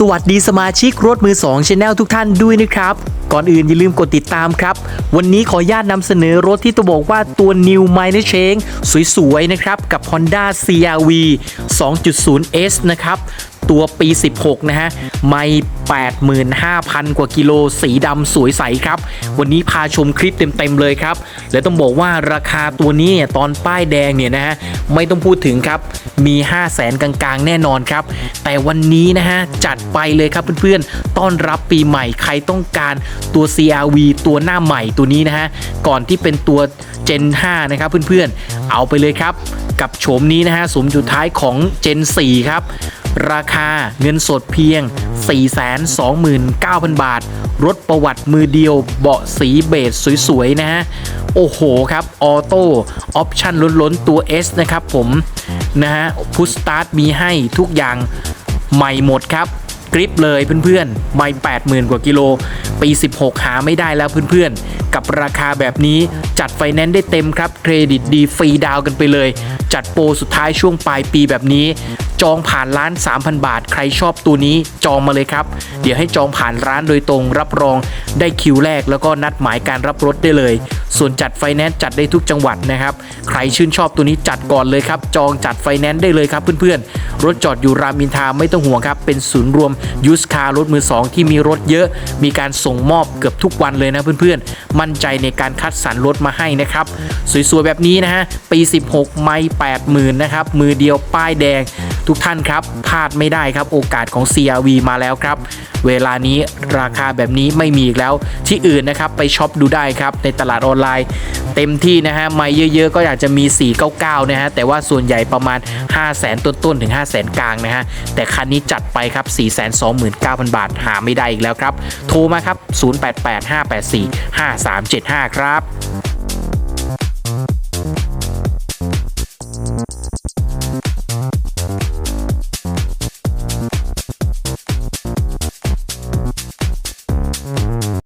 สวัสดีสมาชิกรถมือ2ชาแนลทุกท่านด้วยนะครับ ก่อนอื่นอย่าลืมกดติดตามครับ วันนี้ขออนุญาตนำเสนอรถที่ต้องบอกว่าตัว New m i n o r Change สวยๆนะครับ กับ Honda CRV 2.0S นะครับ ตัวปี 16 นะฮะ ไม่85,000 กว่ากิโลสีดำสวยใสครับ วันนี้พาชมคลิปเต็ม ๆ เลยครับ และต้องบอกว่าราคาตัวนี้เนี่ยตอนป้ายแดงเนี่ยนะฮะ ไม่ต้องพูดถึงครับ มี 5 0 0แสนกลางๆ แน่นอนครับ แต่วันนี้นะฮะ จัดไปเลยครับเพื่อนๆ ต้อนรับปีใหม่ใครต้องการตัว CRV ตัวหน้าใหม่ตัวนี้นะฮะ ก่อนที่เป็นตัว Gen 5 นะครับเพื่อนๆ เอาไปเลยครับกับโฉมนี้นะฮะสมจุดท้ายของ Gen 4 ครับ ราคาเงินสดเพียง 429,000 บาท รถประวัติมือเดียวเบาะสีเบจสวยๆ นะฮะ โอ้โหครับ ออโต้ออปชั่นล้นๆ ตัว S นะครับผม นะฮะพุชสตาร์ทมีให้ทุกอย่างใหม่หมดครับกริปเลยเพื่อนๆ ไม่80,000 กว่ากิโล ปี 16 หาไม่ได้แล้วเพื่อนๆ กับราคาแบบนี้จัดไฟแนนซ์ได้เต็มครับ เครดิตดีฟรีดาวกันไปเลย จัดโปรสุดท้ายช่วงปลายปีแบบนี้ จองผ่านร้าน 3,000 บาท ใครชอบตัวนี้จองมาเลยครับ เดี๋ยวให้จองผ่านร้านโดยตรงรับรองได้คิวแรก แล้วก็นัดหมายการรับรถได้เลย ส่วนจัดไฟแนนซ์จัดได้ทุกจังหวัดนะครับ ใครชื่นชอบตัวนี้จัดก่อนเลยครับ จองจัดไฟแนนซ์ได้เลยครับเพื่อนๆ รถจอดอยู่รามอินทาไม่ต้องห่วงครับ เป็นศูนย์รวมยูสคาร์รถมือ 2 ที่มีรถเยอะ มีการส่งมอบเกือบทุกวันเลยนะเพื่อนๆ มั่นใจในการคัดสรรรถมาให้นะครับ สวยๆแบบนี้นะฮะ ปี 16 ไม่ 80,000 นะครับ มือเดียวป้ายแดง ทุกท่านครับพลาดไม่ได้ครับโอกาสของ CRV มาแล้วครับ เวลานี้ราคาแบบนี้ไม่มีอีกแล้ว ที่อื่นนะครับไปช็อปดูได้ครับในตลาดออนไลน์ เต็มที่นะฮะไม่เยอะๆ ก็อยากจะมี 499 นะฮะแต่ว่าส่วนใหญ่ประมาณ 5 0 0 0 0 0ต้นๆถึง 5 0 0 0 0 0กลางนะฮะแต่คันนี้จัดไปครับ 429,000 บาทหาไม่ได้อีกแล้วครับ โทรมาครับ 0885845375 ครับ